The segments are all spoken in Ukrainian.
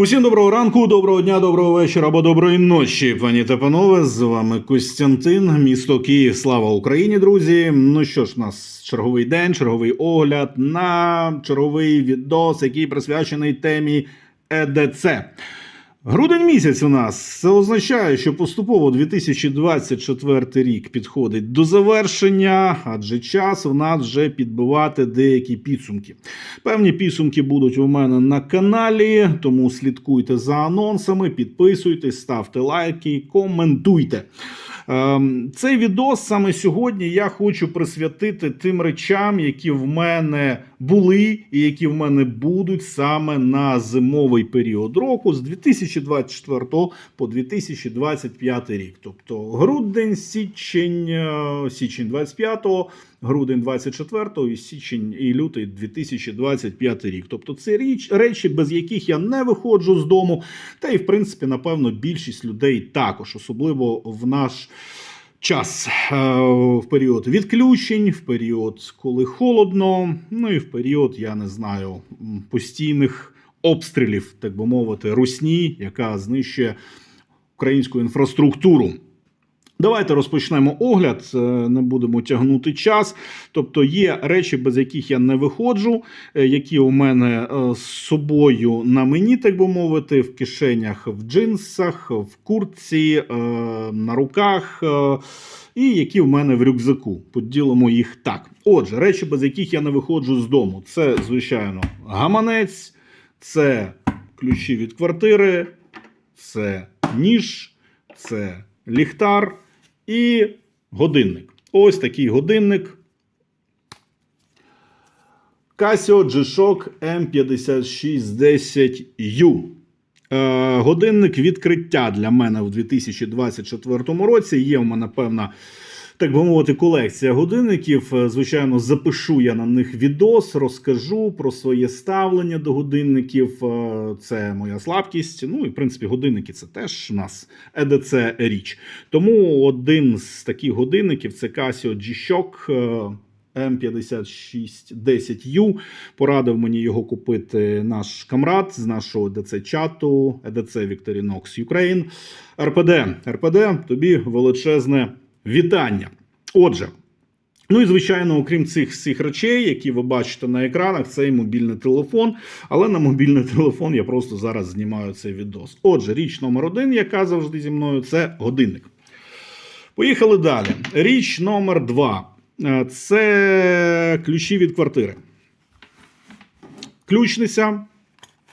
Усім доброго ранку, доброго дня, доброго вечора або доброї ночі, пані та панове. З вами Костянтин, місто Київ. Слава Україні, друзі. Ну що ж, у нас черговий день, черговий огляд на черговий відос, який присвячений темі ЕДЦ. Грудень місяць у нас це означає, що поступово 2024 рік підходить до завершення, адже час в нас вже підбивати деякі підсумки. Певні підсумки будуть у мене на каналі, тому слідкуйте за анонсами, підписуйтесь, ставте лайки, коментуйте. Ем, Цей відос саме сьогодні я хочу присвятити тим речам, які в мене були і які в мене будуть саме на зимовий період року з 2024 по 2025 рік. Тобто грудень, січень, е, січень 25, грудень 24 і січень і лютий 2025 рік. Тобто це річ речі, без яких я не виходжу з дому. Та і в принципі, напевно, більшість людей також, особливо в наш. Час е, в період відключень, в період, коли холодно, ну і в період, я не знаю, постійних обстрілів, так би мовити, русні, яка знищує українську інфраструктуру. Давайте розпочнемо огляд, е, не будемо тягнути час. Тобто є речі, без яких я не виходжу, е, які у мене е, з собою на мені, так би мовити, в кишенях, в джинсах, в куртці, на руках. І які в мене в рюкзаку. Поділимо їх так. Отже, речі, без яких я не виходжу з дому. Це, звичайно, гаманець, це ключі від квартири, це ніж, це ліхтар і годинник. Ось такий годинник. Casio G-Shock M5610U. Е, годинник відкриття для мене в 2024 році. Є в мене певна, так би мовити, колекція годинників. Е, Звичайно, запишу я на них відос, розкажу про своє ставлення до годинників. Е, Це моя слабкість. Ну і в принципі, годинники це теж у нас ЕДЦ річ. Тому один з таких годинників це Casio G-Shock. е, М5610U. Порадив мені його купити наш камрад з нашого ДЦ чату, ЕДЦ Victorinox Ukraine. РПД. РПД, тобі величезне вітання. Отже. Ну і звичайно, окрім цих всіх речей, які ви бачите на екранах, це і мобільний телефон. Але на мобільний телефон я просто зараз знімаю цей відос. Отже, річ номер один, яка завжди зі мною, це годинник. Поїхали далі. Річ номер два. Е, Це ключі від квартири. Ключниця,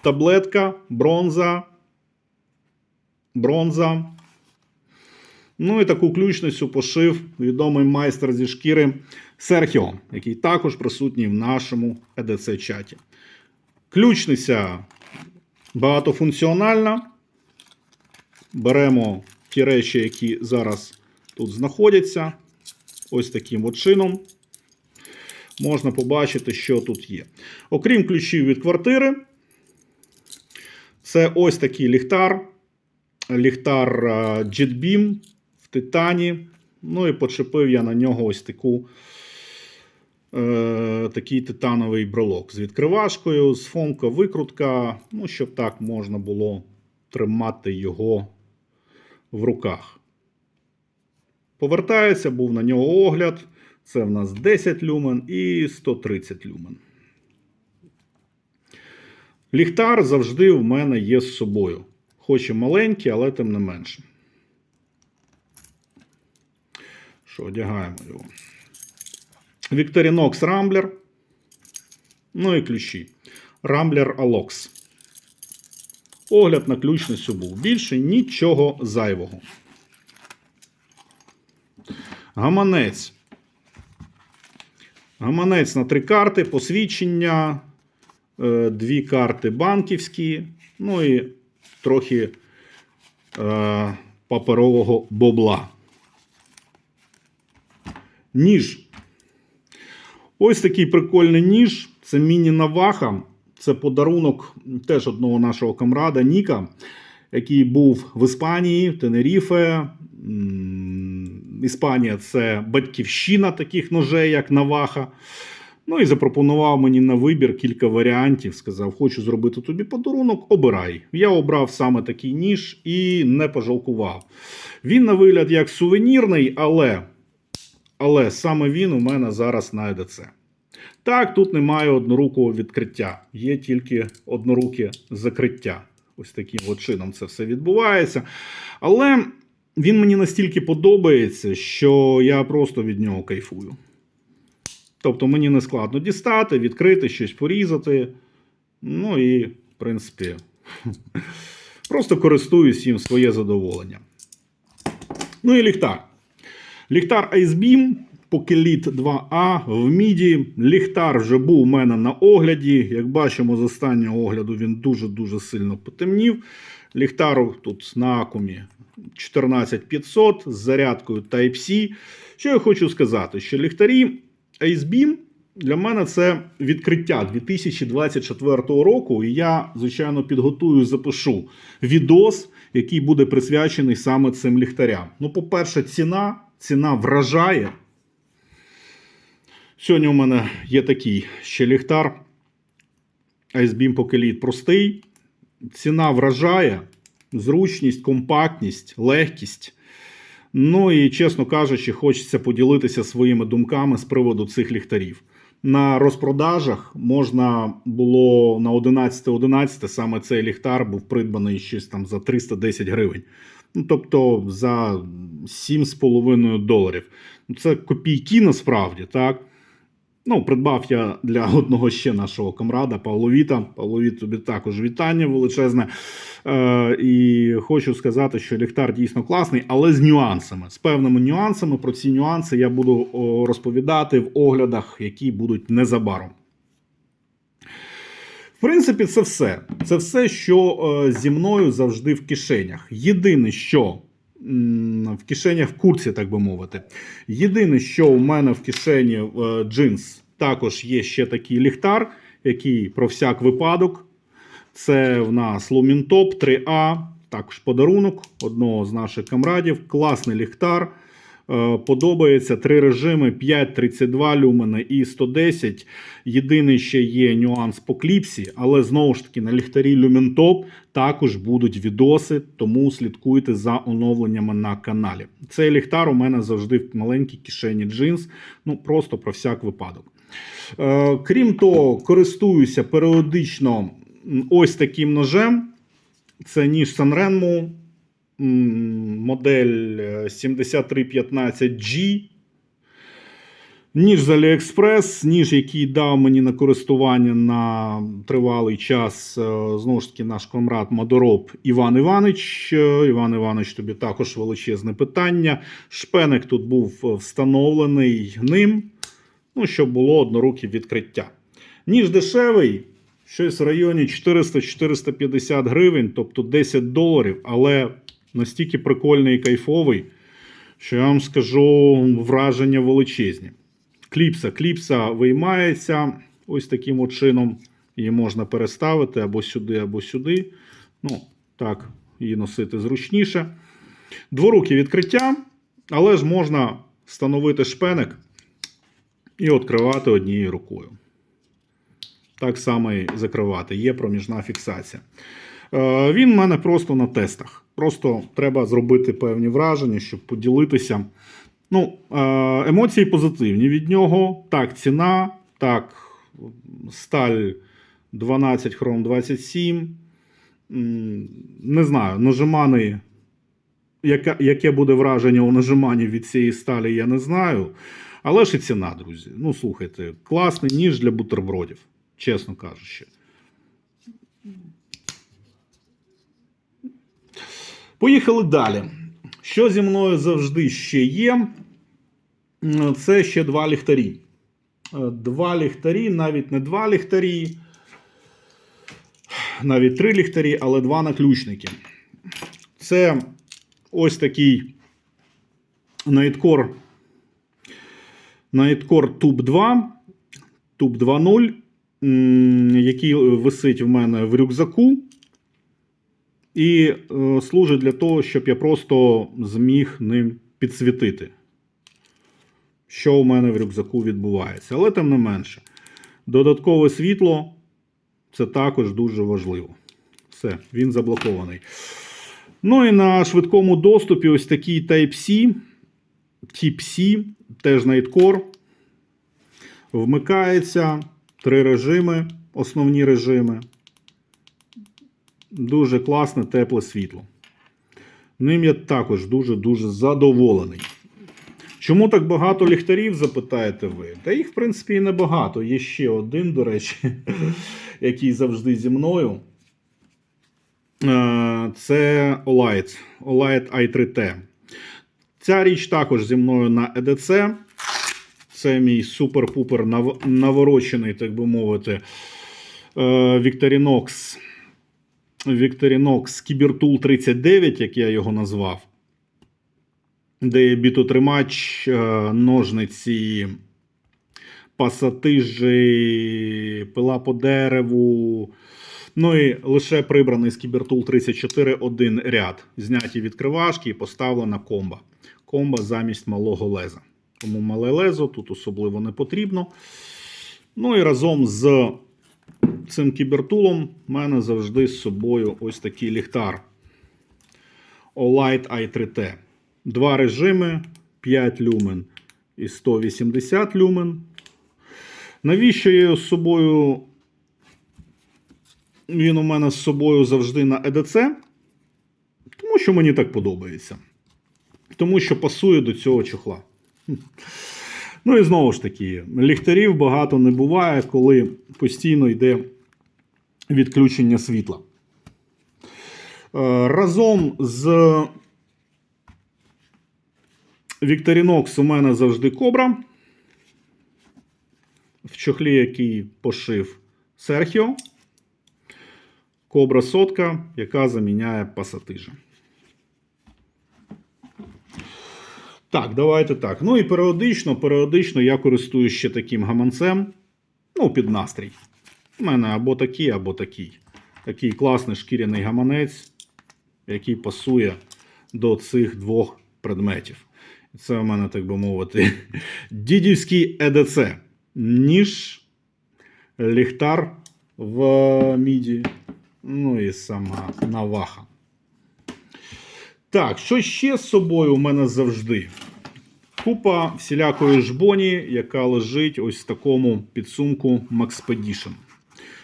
таблетка, бронза. Бронза. Ну і таку ключницю пошив відомий майстер зі шкіри Серхіо, який також присутній в нашому EDC чаті. Ключниця багатофункціональна. Беремо ті речі, які зараз тут знаходяться. Ось таким от чином. Можна побачити, що тут є. Окрім ключів від квартири, це ось такий ліхтар. Ліхтар а, JetBeam титані. Ну і почепив я на нього ось таку, е, такий титановий брелок з відкривашкою, з фомка, викрутка, ну, щоб так можна було тримати його в руках. Повертається, був на нього огляд. Це в нас 10 люмен і 130 люмен. Ліхтар завжди в мене є з собою. Хоч і маленький, але тим не менше. Що, одягаємо його. Victorinox Rambler. Ну і ключі. Rambler Alox. Огляд на ключницю був. Більше нічого зайвого. Гаманець. Гаманець на три карти, посвідчення, е, дві карти банківські, ну і трохи е, паперового бобла. Ніж. Ось такий прикольний ніж. Це міні-наваха. Це подарунок теж одного нашого камрада Ніка, який був в Іспанії, в Тенеріфе. Іспанія це батьківщина таких ножей, як Наваха. Ну і запропонував мені на вибір кілька варіантів. Сказав, хочу зробити тобі подарунок, обирай. Я обрав саме такий ніж і не пожалкував. Він на вигляд як сувенірний, але, але саме він у мене зараз на ЕДЦ. Так, тут немає однорукого відкриття, є тільки одноруке закриття. Ось таким от чином це все відбувається. Але він мені настільки подобається, що я просто від нього кайфую. Тобто мені не складно дістати, відкрити, щось порізати. Ну і, в принципі, просто користуюсь їм своє задоволення. Ну і ліхтар. Ліхтар Icebeam Pokelit 2A в міді. Ліхтар вже був у мене на огляді. Як бачимо, з останнього огляду він дуже-дуже сильно потемнів. Ліхтар тут на акумі 14500 з зарядкою Type-C. Що я хочу сказати, що ліхтарі Icebeam для мене це відкриття 2024 року. І я, звичайно, підготую, і запишу відос, який буде присвячений саме цим ліхтарям. Ну, по-перше, ціна, ціна вражає. Сьогодні у мене є такий ще ліхтар. Icebeam Pokelit простий. Ціна вражає, зручність, компактність, легкість. Ну і, чесно кажучи, хочеться поділитися своїми думками з приводу цих ліхтарів. На розпродажах можна було на 11.11 саме цей ліхтар був придбаний щось там за 310 гривень. Ну, тобто за 7,5 доларів. Ну, Це копійки насправді, так. Ну, придбав я для одного ще нашого комрада Павловіта. Павловіт, тобі також вітання величезне. Е, і хочу сказати, що ліхтар дійсно класний, але з нюансами. З певними нюансами. Про ці нюанси я буду розповідати в оглядах, які будуть незабаром. В принципі, це все. Це все, що е, зі мною завжди в кишенях. Єдине, що в кишенях в курсі, так би мовити. Єдине, що у мене в кишені е, джинс, також є ще такий ліхтар, який про всяк випадок. Це в нас Top 3A, також подарунок одного з наших камрадів. Класний ліхтар. Е, Подобається три режими: 5, 32 люмени і 110. Єдиний ще є нюанс по кліпсі, але знову ж таки на ліхтарі Top також будуть відоси, тому слідкуйте за оновленнями на каналі. Цей ліхтар у мене завжди в маленькій кишені джинс, ну просто про всяк випадок. Е, Крім того, користуюся періодично ось таким ножем. Це ніж м, модель е, 7315G. Ніж з AliExpress, ніж, який дав мені на користування на тривалий час, е, знову ж таки, наш комрад Мадороб Іван Іванич. Е, Іван Іванич, тобі також величезне питання. Шпеник тут був встановлений ним, ну, щоб було одноруке відкриття. Ніж дешевий, щось в районі 400-450 гривень, тобто 10 доларів, але настільки прикольний і кайфовий, що я вам скажу враження величезні. Кліпса. Кліпса виймається ось таким от чином. Її можна переставити або сюди, або сюди. Ну, так, її носити зручніше. Дворукі відкриття, але ж можна встановити шпеник і відкривати однією рукою. Так само і закривати. Є проміжна фіксація. Е, Він в мене просто на тестах. Просто треба зробити певні враження, щоб поділитися. Ну, е, емоції позитивні від нього. Так, ціна, так, сталь 12 хром 27. Не знаю, нажиманий. Яке, яке буде враження у нажиманні від цієї сталі, я не знаю. Але ж і ціна, друзі. Ну, слухайте, класний ніж для бутербродів, чесно кажучи. Поїхали далі. Що зі мною завжди ще є? Це ще два ліхтарі. Е, Два ліхтарі, навіть не два ліхтарі, навіть три ліхтарі, але два наключники. Це ось такий Nightcore, Nightcore Tube 2, Tube 2.0, м, який висить в мене в рюкзаку. І е, служить для того, щоб я просто зміг ним підсвітити, що у мене в рюкзаку відбувається. Але тим не менше. Додаткове світло це також дуже важливо. Все, він заблокований. Ну і на швидкому доступі ось такий Type-C, Type-C, теж Nightcore. Вмикається три режими, основні режими. Дуже класне, тепле світло. Ним я також дуже-дуже задоволений. Чому так багато ліхтарів, запитаєте ви? Та їх, в принципі, і небагато. Є ще один, до речі, який завжди зі мною. Е, Це Olight. Olight i3T. Ця річ також зі мною на EDC. Це мій супер-пупер наворочений, так би мовити, е, Victorinox. Victorinox Cybertool 39, як я його назвав. Де є бітотримач, е, ножниці, пасатижі, пила по дереву. Ну і лише прибраний з Cybertool 34 один ряд. Зняті відкривашки і поставлена комба. Комба замість малого леза. Тому мале лезо тут особливо не потрібно. Ну і разом з цим кібертулом в мене завжди з собою ось такий ліхтар. Olight i3T. Два режими, 5 люмен і 180 люмен. Навіщо я з собою? Він у мене з собою завжди на EDC. Тому що мені так подобається. Тому що пасує до цього чохла. Ну і знову ж таки, ліхтарів багато не буває, коли постійно йде відключення світла. Е, Разом з Victorinox у мене завжди кобра. В чохлі, який пошив Серхіо. Кобра сотка, яка заміняє пасатижа. Так, давайте так. Ну і періодично, періодично я користуюсь ще таким гаманцем. Ну, під настрій. У мене або такий, або такий. Такий класний шкіряний гаманець, який пасує до цих двох предметів. Це у мене, так би мовити, дідівський ЕДЦ. Ніж, ліхтар в міді. Ну і сама наваха. Так, що ще з собою у мене завжди? Купа всілякої жбоні, яка лежить ось в такому підсумку Maxpedition.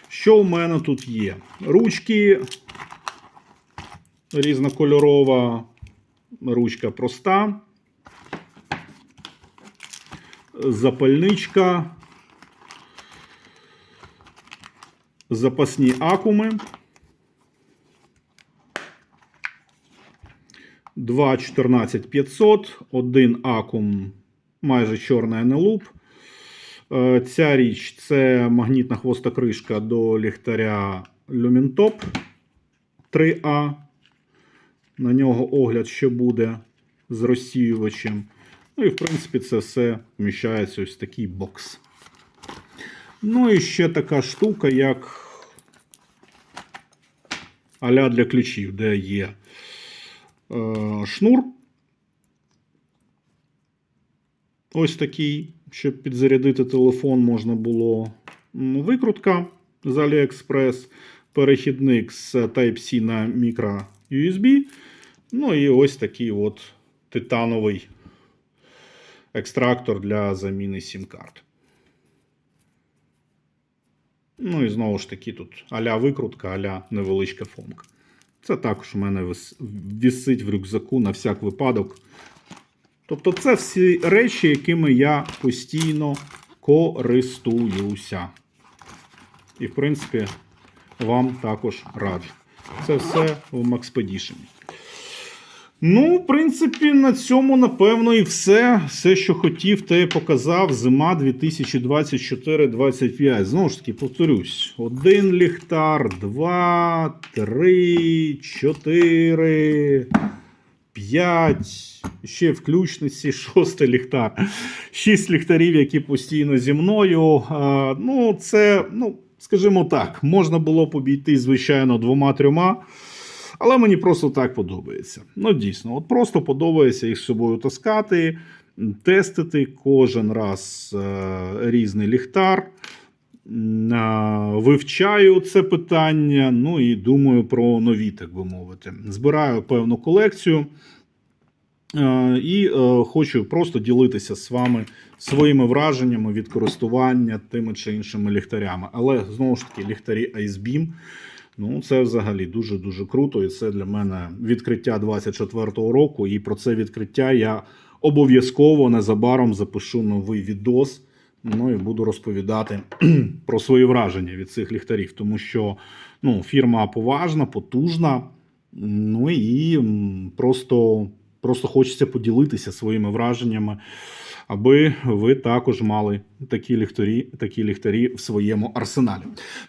Що у мене тут є? Ручки різнокольорова, ручка проста, запальничка, запасні акуми. Два 14500, один акум майже чорний НЛУП. Е, Ця річ це магнітна хвоста кришка до ліхтаря Lumintop 3А. На нього огляд ще буде з розсіювачем. Ну і, в принципі, це все вміщається ось в такий бокс. Ну і ще така штука, як аля для ключів, де є шнур. Ось такий, щоб підзарядити телефон, можна було викрутка з AliExpress, перехідник з Type-C на micro USB. Ну і ось такий от титановий екстрактор для заміни сім-карт. Ну і знову ж таки, тут аля викрутка, аля невеличка фомка. Це також у мене вісить в рюкзаку на всяк випадок. Тобто, це всі речі, якими я постійно користуюся. І, в принципі, вам також раджу. Це все в Maxpedition. Ну, в принципі, на цьому, напевно, і все. Все, що хотів, те показав. Зима 2024-25. Знову ж таки, повторюсь: один ліхтар, два, три, чотири, п'ять. Ще включниці, шостий ліхтар. Шість ліхтарів, які постійно зі мною. Ну, це, ну, скажімо так, можна було б обійти, звичайно, двома-трьома. Але мені просто так подобається. Ну, дійсно, от просто подобається їх з собою таскати, тестити кожен раз е, різний ліхтар. вивчаю це питання. Ну і думаю про нові, так би мовити. Збираю певну колекцію. Е, І е, хочу просто ділитися з вами своїми враженнями від користування тими чи іншими ліхтарями. Але знову ж таки, ліхтарі Icebeam, ну це взагалі дуже дуже круто. І це для мене відкриття 24-го року. І про це відкриття я обов'язково незабаром запишу новий відос. Ну і буду розповідати про свої враження від цих ліхтарів, тому що ну, фірма поважна, потужна. Ну і просто, просто хочеться поділитися своїми враженнями, аби ви також мали такі ліхтарі, такі ліхтарі в своєму арсеналі.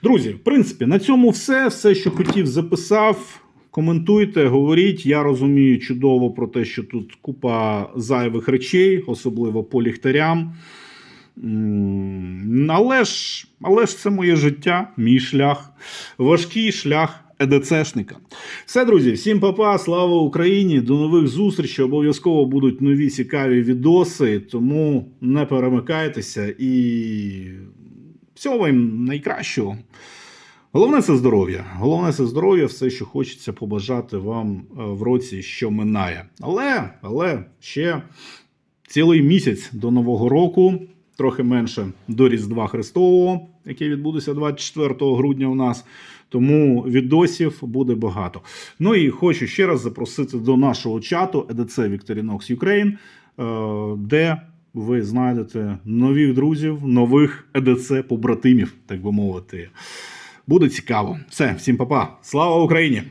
Друзі, в принципі, на цьому все. Все, що хотів, записав. Коментуйте, говоріть. Я розумію чудово про те, що тут купа зайвих речей, особливо по ліхтарям. Але ж, але ж це моє життя, мій шлях, важкий шлях ЕДЦшника. Все, друзі, всім папа, слава Україні! До нових зустрічей. Обов'язково будуть нові цікаві відоси, тому не перемикайтеся і всього вам найкращого. Головне це здоров'я. Головне це здоров'я, все, що хочеться побажати вам е, в році, що минає. Але, але ще цілий місяць до Нового року, трохи менше до Різдва Христового, яке відбудеться 24 грудня у нас. Тому відосів буде багато. Ну і хочу ще раз запросити до нашого чату EDC Victorinox Ukraine, е, де ви знайдете нових друзів, нових EDC побратимів, так би мовити. Буде цікаво. Все, всім па-па. Слава Україні!